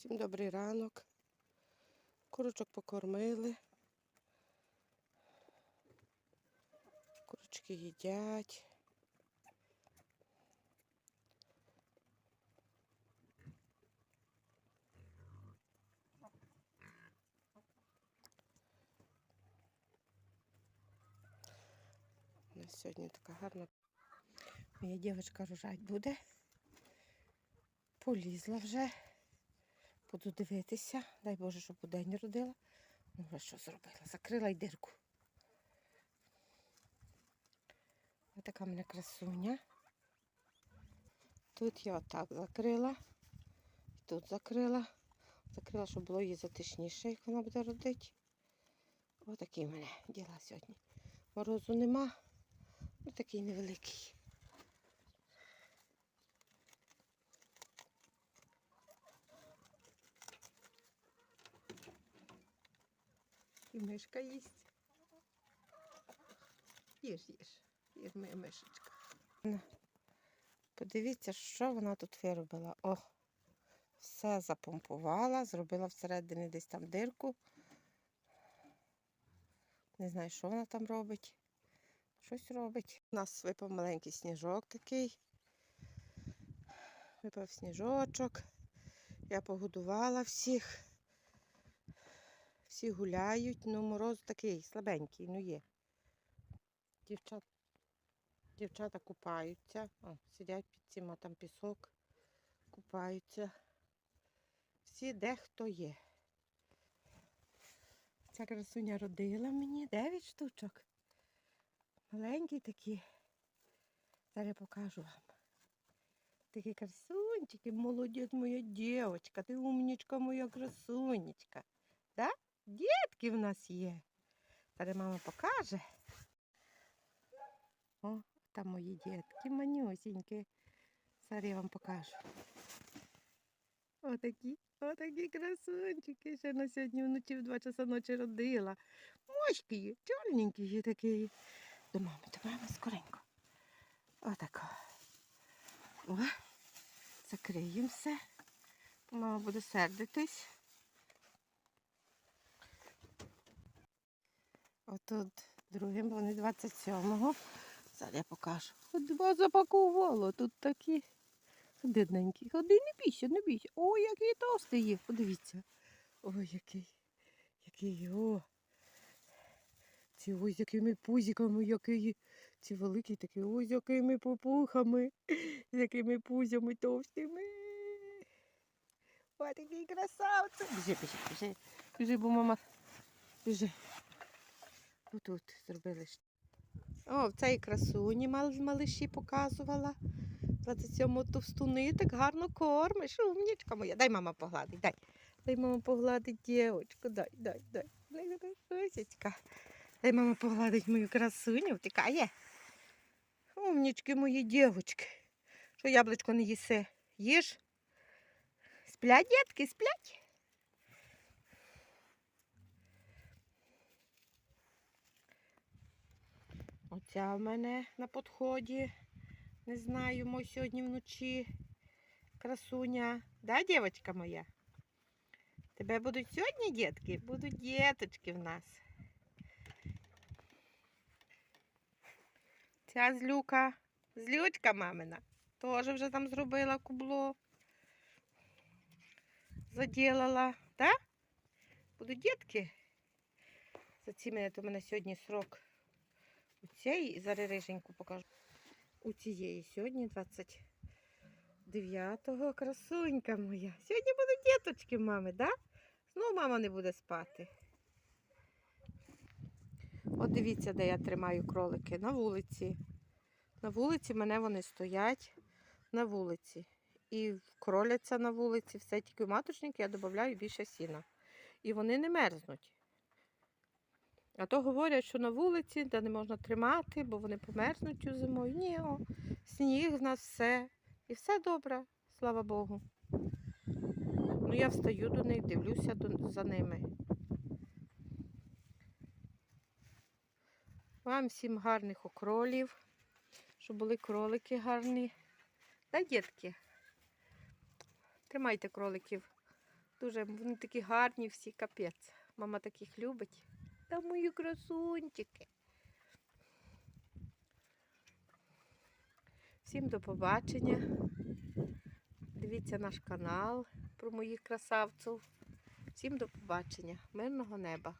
Всім добрий ранок. Курочок покормили. Курочки їдять. У нас сьогодні така гарна. Моя дівчинка рожать буде. Полізла вже. Буду дивитися. Дай Боже, щоб у день родила. Ну, а що зробила? Закрила й дирку. Ось така в мене красуня. Тут я отак закрила. І тут закрила. Закрила, щоб було їй затишніше, як вона буде родити. Ось такі в мене діла сьогодні. Морозу нема. Ось такий невеликий. І мишка їсть. Їж, їж. Їж моя мишечка. Подивіться, що вона тут виробила. О, все запомпувала, зробила всередині десь там дирку. Не знаю, що вона там робить. Щось робить. У нас випав маленький сніжок такий. Випав сніжочок. Я погодувала всіх. Всі гуляють, ну мороз такий слабенький, ну є. Дівчат, дівчата купаються. О, сидять під цим, а там пісок, купаються. Всі дехто є. Ця красуня родила мені 9 штучок. Маленькі такі. Зараз я покажу вам. Такі красунчики, молодець моя дівчинка, ти умнічка моя красунечка. Да? Дітки в нас є. Зараз мама покаже. О, там мої дітки, манюсінькі. Зараз я вам покажу. Отакі, отакі красунчики. Ще на сьогодні вночі в 2 часа ночі родила. Мошки є, чорненькі є такі. До мами, до мами скоренько. Отако. О, закриємо все. Мама буде сердитись. Отут другим, вони 27-го. Зараз я покажу. От Два запакувало, тут такі ходидненькі. Ходи, не бійся, не бійся. Ой, який товстий є, подивіться. Ой, який, який, о. Ці ось якими пузиками, який. Ці великі такі, ось якими попухами, з якими пузями товстими. Ой, такий красавці. Біжи, біжи, біжи. Біжи, бо мама. Біжи. Отут зробили. ж. О, в цій красуні мал, малиші показувала. 27 товстуни так гарно кормиш. Умнічка моя. Дай мама погладить, дай. Дай мама погладить дівчинку. Дай, дай, дай. Дай, мама погладить мою красуню. Втікає. Умнічки мої дівчатки. Що яблучко не їси? Їж? Сплять, дітки, сплять? Оця в мене на підході. Не знаю, мо сьогодні вночі красуня. Да, дівчинка моя? Тебе будуть сьогодні дітки? Будуть діточки в нас. Ця злюка, злючка мамина, теж вже там зробила кубло. Заділала, так? Будуть дітки. За ці мене, то в мене сьогодні срок у цієї, зараз риженьку покажу. У цієї сьогодні 29-го красунька моя. Сьогодні будуть діточки в мами, да? Знову мама не буде спати. От дивіться, де я тримаю кролики. На вулиці. На вулиці мене вони стоять на вулиці. І кроляться на вулиці, все тільки в маточники я додаю більше сіна. І вони не мерзнуть. А то говорять, що на вулиці, де не можна тримати, бо вони померзнуть у зимою. Ні, о, сніг в нас все. І все добре, слава Богу. Ну, я встаю до них, дивлюся за ними. Вам всім гарних окролів, щоб були кролики гарні. Та дітки. Тримайте кроликів Дуже вони такі гарні, всі капець. Мама таких любить. Та мої красунчики. Всім до побачення. Дивіться наш канал про моїх красавців. Всім до побачення. Мирного неба.